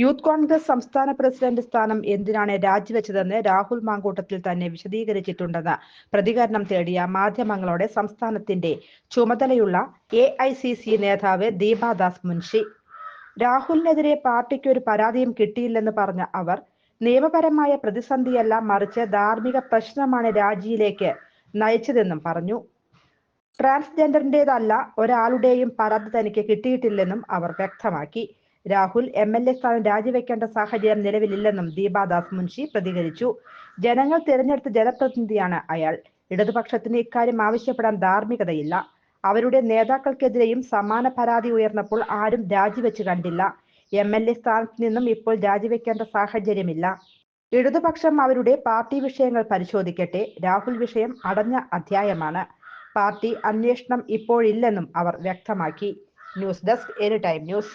Youth Congress സംസ്ഥാന president സ്ഥാനം എന്തിനാണ് രാജിവെച്ചതെന്ന് രാഹുൽ മാങ്കൂട്ടത്തിൽ തന്നെ വിശദീകരിച്ചിട്ടുണ്ടെന്ന് പ്രതികരണം തേടിയ മാധ്യമങ്ങളോടെ സംസ്ഥാനത്തിന്റെ ചുമതലയുള്ള എ നേതാവ് ദീപാദാസ് മുൻഷി. രാഹുലിനെതിരെ പാർട്ടിക്ക് ഒരു പരാതിയും കിട്ടിയില്ലെന്ന് പറഞ്ഞ അവർ നിയമപരമായ പ്രതിസന്ധിയല്ല മറിച്ച് ധാർമ്മിക പ്രശ്നമാണ് രാജിയിലേക്ക് നയിച്ചതെന്നും പറഞ്ഞു. ട്രാൻസ്ജെൻഡറിന്റേതല്ല ഒരാളുടെയും പരാതി തനിക്ക് കിട്ടിയിട്ടില്ലെന്നും അവർ വ്യക്തമാക്കി. രാഹുൽ എം എൽ എ സ്ഥാനം രാജിവെക്കേണ്ട സാഹചര്യം നിലവിലില്ലെന്നും ദീപാദാസ് മുൻഷി പ്രതികരിച്ചു. ജനങ്ങൾ തിരഞ്ഞെടുത്ത ജനപ്രതിനിധിയാണ് അയാൾ. ഇടതുപക്ഷത്തിന് ഇക്കാര്യം ആവശ്യപ്പെടാൻ ധാർമ്മികതയില്ല. അവരുടെ നേതാക്കൾക്കെതിരെയും സമാന പരാതി ഉയർന്നപ്പോൾ ആരും രാജിവെച്ച് കണ്ടില്ല. എം എൽ എ സ്ഥാനത്ത് നിന്നും ഇപ്പോൾ രാജിവെക്കേണ്ട സാഹചര്യമില്ല. ഇടതുപക്ഷം അവരുടെ പാർട്ടി വിഷയങ്ങൾ പരിശോധിക്കട്ടെ. രാഹുൽ വിഷയം അടഞ്ഞ അധ്യായമാണ്. പാർട്ടി അന്വേഷണം ഇപ്പോഴില്ലെന്നും അവർ വ്യക്തമാക്കി. News desk any time news.